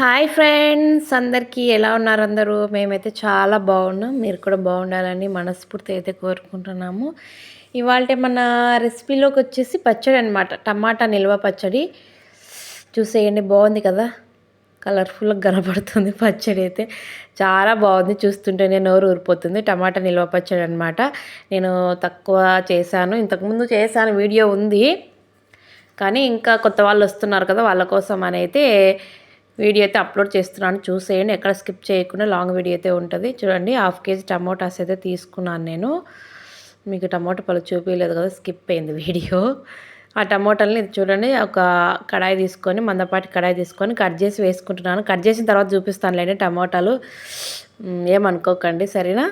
Hi friends అందరికీ ఎలా ఉన్నారు అందరూ? మేమైతే చాలా బాగున్నాం. మీరు కూడా బాగుండాలని మనస్ఫూర్తి అయితే కోరుకుంటున్నాము. ఇవాళ మన రెసిపీలోకి వచ్చేసి పచ్చడి అనమాట టమాటా నిల్వ పచ్చడి. చూసేయండి బాగుంది కదా? కలర్ఫుల్గా కనబడుతుంది పచ్చడి అయితే. చాలా బాగుంది. చూస్తుంటేనే నోరు ఊరిపోతుంది. టమాటా నిల్వ పచ్చడి అనమాట నేను తక్కువ చేశాను. ఇంతకుముందు చేశాను వీడియో ఉంది. కానీ ఇంకా కొత్త వాళ్ళు వస్తున్నారు కదా వాళ్ళ కోసం అని అయితే వీడియో అయితే అప్లోడ్ చేస్తున్నాను. చూసేయండి. ఎక్కడ స్కిప్ చేయకుండా లాంగ్ వీడియో అయితే ఉంటుంది. చూడండి హాఫ్ కేజీ టమోటాస్ అయితే తీసుకున్నాను నేను. మీకు టమోటా పళ్ళు చూపించలేదు కదా స్కిప్ అయింది వీడియో. ఆ టమోటాలని చూడండి ఒక కడాయి తీసుకొని మందపాటి కడాయి తీసుకొని కట్ చేసి వేసుకుంటున్నాను. కట్ చేసిన తర్వాత చూపిస్తానులేండి టమోటాలు. ఏమనుకోకండి సరేనా?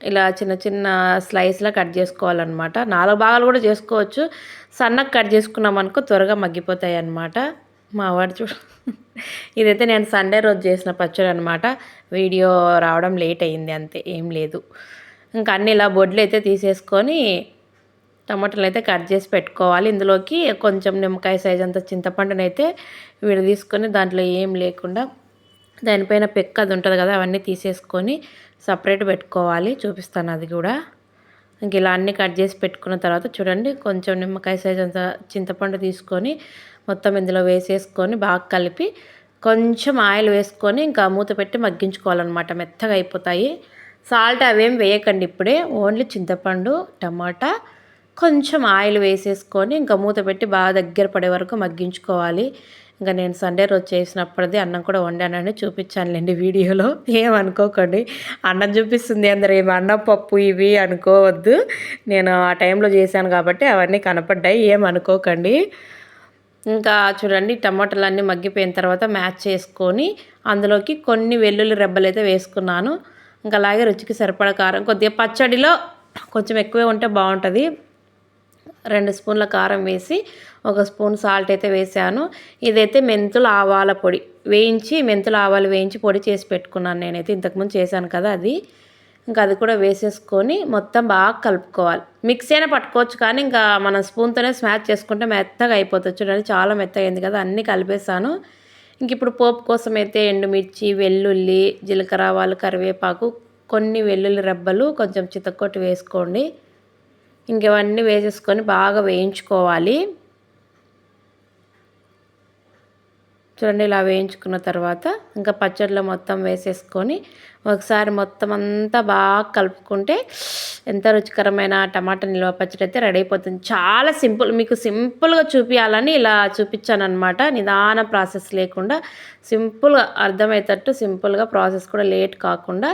ఇలా చిన్న చిన్న స్లైస్లా కట్ చేసుకోవాలన్నమాట. నాలుగు భాగాలు కూడా చేసుకోవచ్చు. సన్నగా కట్ చేసుకున్నాం అనుకో త్వరగా మగ్గిపోతాయి అన్నమాట మా వాడు చూ ఇదైతే నేను సండే రోజు చేసిన పచ్చడి అనమాట వీడియో రావడం లేట్ అయింది అంతే ఏం లేదు. ఇంకా అన్ని ఇలా బొడ్లు అయితే తీసేసుకొని టమాటాలు అయితే కట్ చేసి పెట్టుకోవాలి. ఇందులోకి కొంచెం నిమ్మకాయ సైజ్ అంత చింతపండునైతే అయితే వీడు తీసుకొని దాంట్లో ఏం లేకుండా దానిపైన పెక్క అది ఉంటుంది కదా అవన్నీ తీసేసుకొని సపరేట్ పెట్టుకోవాలి. చూపిస్తాను అది కూడా. ఇంక ఇలా అన్నీ కట్ చేసి పెట్టుకున్న తర్వాత చూడండి కొంచెం నిమ్మకాయ సైజ్ అంత చింతపండు తీసుకొని మొత్తం ఇందులో వేసేసుకొని బాగా కలిపి కొంచెం ఆయిల్ వేసుకొని ఇంకా మూత పెట్టి మగ్గించుకోవాలన్నమాట. మెత్తగా అయిపోతాయి. సాల్ట్ అవేం వేయకండి ఇప్పుడే. ఓన్లీ చింతపండు టమాటా కొంచెం ఆయిల్ వేసేసుకొని ఇంకా మూత పెట్టి బాగా దగ్గర పడే వరకు మగ్గించుకోవాలి. ఇంకా నేను సండే రోజు చేసినప్పటిది అన్నం కూడా వండానని చూపించానులేండి వీడియోలో. ఏమనుకోకండి. అన్నం చూపిస్తుంది అందరు. ఏమి అన్నం పప్పు ఇవి అనుకోవద్దు. నేను ఆ టైంలో చేశాను కాబట్టి అవన్నీ కనపడ్డాయి. ఏమనుకోకండి. ఇంకా చూడండి టమాటాలు అన్నీ మగ్గిపోయిన తర్వాత మ్యాచ్ చేసుకొని అందులోకి కొన్ని వెల్లుల్లి రెబ్బలు అయితే వేసుకున్నాను. ఇంకా అలాగే రుచికి సరిపడ కారం. కొద్దిగా పచ్చడిలో కొంచెం ఎక్కువే ఉంటే బాగుంటుంది. రెండు స్పూన్ల కారం వేసి ఒక స్పూన్ సాల్ట్ అయితే వేసాను. ఇదైతే మెంతులు ఆవాల పొడి. వేయించి మెంతులు ఆవాలు వేయించి పొడి చేసి పెట్టుకున్నాను నేనైతే. ఇంతకుముందు చేశాను కదా అది. ఇంకా అది కూడా వేసేసుకొని మొత్తం బాగా కలుపుకోవాలి. మిక్సీ అయినా పట్టుకోవచ్చు కానీ ఇంకా మనం స్పూన్తోనే స్మాచ్ చేసుకుంటే మెత్తగా అయిపోతుంది. చూడండి చాలా మెత్తగా అయింది కదా. అన్నీ కలిపేసాను ఇంక ఇప్పుడు పోపు కోసం అయితే ఎండుమిర్చి వెల్లుల్లి జీలకర్ర ఆవాలు కరివేపాకు కొన్ని వెల్లుల్లి రెబ్బలు కొంచెం చితక్కొట్టి వేసుకోండి. ఇంక ఇవన్నీ వేసేసుకొని బాగా వేయించుకోవాలి. చూడండి ఇలా వేయించుకున్న తర్వాత ఇంకా పచ్చడిలో మొత్తం వేసేసుకొని ఒకసారి మొత్తం అంతా బాగా కలుపుకుంటే ఎంత రుచికరమైన టమాటా నిల్వ పచ్చడి అయితే రెడీ అయిపోతుంది. చాలా సింపుల్ మీకు సింపుల్గా చూపించాలని ఇలా చూపించాను నిదాన ప్రాసెస్ లేకుండా సింపుల్గా అర్థమయ్యేటట్టు సింపుల్గా ప్రాసెస్ కూడా లేట్ కాకుండా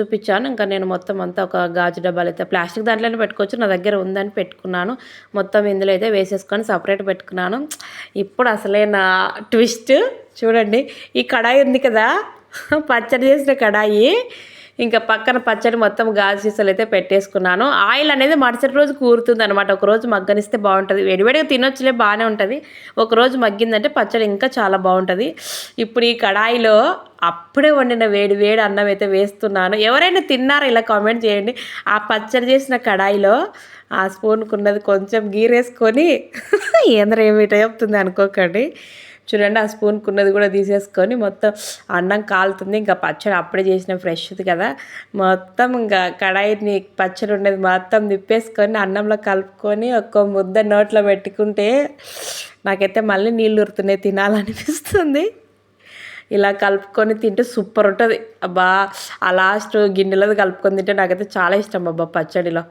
చూపించాను. ఇంకా నేను మొత్తం అంతా ఒక గాజు డబ్బాలు అయితే ప్లాస్టిక్ దాంట్లోనే పెట్టుకోవచ్చు. నా దగ్గర ఉందని పెట్టుకున్నాను. మొత్తం ఇందులో అయితే వేసేసుకొని సపరేట్ పెట్టుకున్నాను. ఇప్పుడు అసలే నా ట్విస్ట్ చూడండి. ఈ కడాయి ఉంది కదా? పచ్చడి చేసిన కడాయి. ఇంకా పక్కన పచ్చడి మొత్తం గాజు సీసాలు అయితే పెట్టేసుకున్నాను. ఆయిల్ అనేది మరుసటి రోజు కూరుతుంది అనమాట ఒకరోజు మగ్గనిస్తే బాగుంటుంది. వేడివేడిగా తినొచ్చులే బాగానే ఉంటుంది. ఒకరోజు మగ్గిందంటే పచ్చడి ఇంకా చాలా బాగుంటుంది. ఇప్పుడు ఈ కడాయిలో అప్పుడే వండిన వేడి వేడి అన్నం అయితే వేస్తున్నాను. ఎవరైనా తిన్నారా? ఇలా కామెంట్ చేయండి. ఆ పచ్చడి చేసిన కడాయిలో ఆ స్పూన్కున్నది కొంచెం గీరేసుకొని ఏంద్ర ఏమిటో చెప్తుంది అనుకోకండి. చూడండి ఆ స్పూన్కి ఉన్నది కూడా తీసేసుకొని మొత్తం అన్నం కాలుతుంది. ఇంకా పచ్చడి అప్పుడే చేసిన ఫ్రెష్ది కదా. మొత్తం ఇంకా కడాయిని పచ్చడి ఉండేది మొత్తం నిప్పేసుకొని అన్నంలో కలుపుకొని ఒక్క ముద్ద నోట్లో పెట్టుకుంటే నాకైతే మళ్ళీ నీళ్ళు ఉరుతున్నాయి తినాలనిపిస్తుంది. ఇలా కలుపుకొని తింటే సూపర్ ఉంటుంది. అబ్బా ఆ లాస్ట్ గిన్నెలో కలుపుకొని తింటే నాకైతే చాలా ఇష్టం అబ్బా పచ్చడిలో.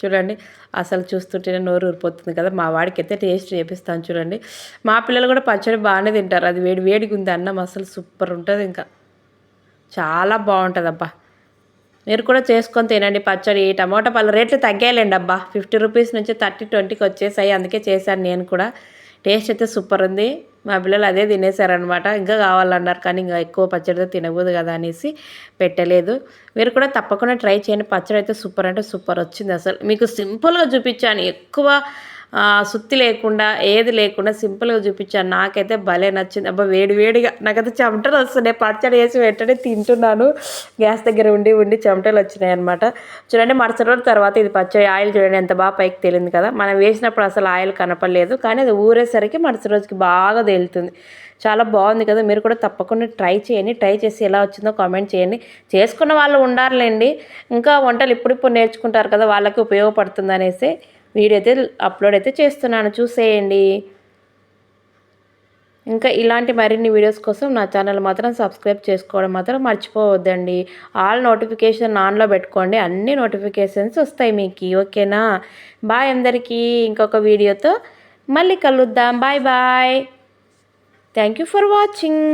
చూడండి అసలు చూస్తుంటేనే నోరు ఊరిపోతుంది కదా. మా వాడికి అయితే టేస్ట్ చేపిస్తాను చూడండి. మా పిల్లలు కూడా పచ్చడి బాగానే తింటారు. అది వేడి వేడిగా ఉంది అన్నం అసలు సూపర్ ఉంటుంది ఇంకా. చాలా బాగుంటుంది అబ్బా మీరు కూడా చేసుకొని తినండి పచ్చడి. టమాటా పళ్ళు రేట్లు తగ్గాయలేండి అబ్బా. ఫిఫ్టీ రూపీస్ నుంచి థర్టీ ట్వంటీకి వచ్చేసాయి. అందుకే చేశాను నేను కూడా. టేస్ట్ అయితే సూపర్ ఉంది. మా పిల్లలు అదే తినేసారనమాట. ఇంకా కావాలన్నారు కానీ ఇంకా ఎక్కువ పచ్చడితో తినకూడదు కదా అనేసి పెట్టలేదు. మీరు కూడా తప్పకుండా ట్రై చేయండి. పచ్చడి అయితే సూపర్ అంటే సూపర్ వచ్చింది అసలు. మీకు సింపుల్గా చూపించాను. ఎక్కువ సుత్తి లేకుండా ఏది లేకుండా సింపుల్గా చూపించాను. నాకైతే భలే నచ్చింది. అబ్బా వేడి వేడిగా. నాకైతే చెమటలు వస్తున్నాయి. పచ్చడి వేసి వెంటనే తింటున్నాను. గ్యాస్ దగ్గర ఉండి ఉండి చెమటలు వచ్చినాయి అనమాట చూడండి మరుసటి రోజు తర్వాత ఇది పచ్చడి. ఆయిల్ చూడండి ఎంత బాగా పైకి తేలింది కదా. మనం వేసినప్పుడు అసలు ఆయిల్ కనపడలేదు. కానీ అది ఊరేసరికి మరుసటి రోజుకి బాగా తేలుతుంది. చాలా బాగుంది కదా. మీరు కూడా తప్పకుండా ట్రై చేయండి. ట్రై చేసి ఎలా వచ్చిందో కామెంట్ చేయండి. చేసుకున్న వాళ్ళు ఉండారులేండి. ఇంకా వంటలు ఇప్పుడిప్పుడు నేర్చుకుంటారు కదా. వాళ్ళకి ఉపయోగపడుతుంది అనేసి. వీడియో అయితే అప్లోడ్ అయితే చేస్తున్నాను. చూసేయండి. ఇంకా ఇలాంటి మరిన్ని వీడియోస్ కోసం నా ఛానల్ మాత్రం సబ్స్క్రైబ్ చేసుకోవడం మాత్రం మర్చిపోవద్దండి. ఆల్ నోటిఫికేషన్ ఆన్లో పెట్టుకోండి. అన్ని నోటిఫికేషన్స్ వస్తాయి మీకు. ఓకేనా? బాయ్ అందరికీ. ఇంకొక వీడియోతో మళ్ళీ కలుద్దాం. Bye bye. Thank you for watching.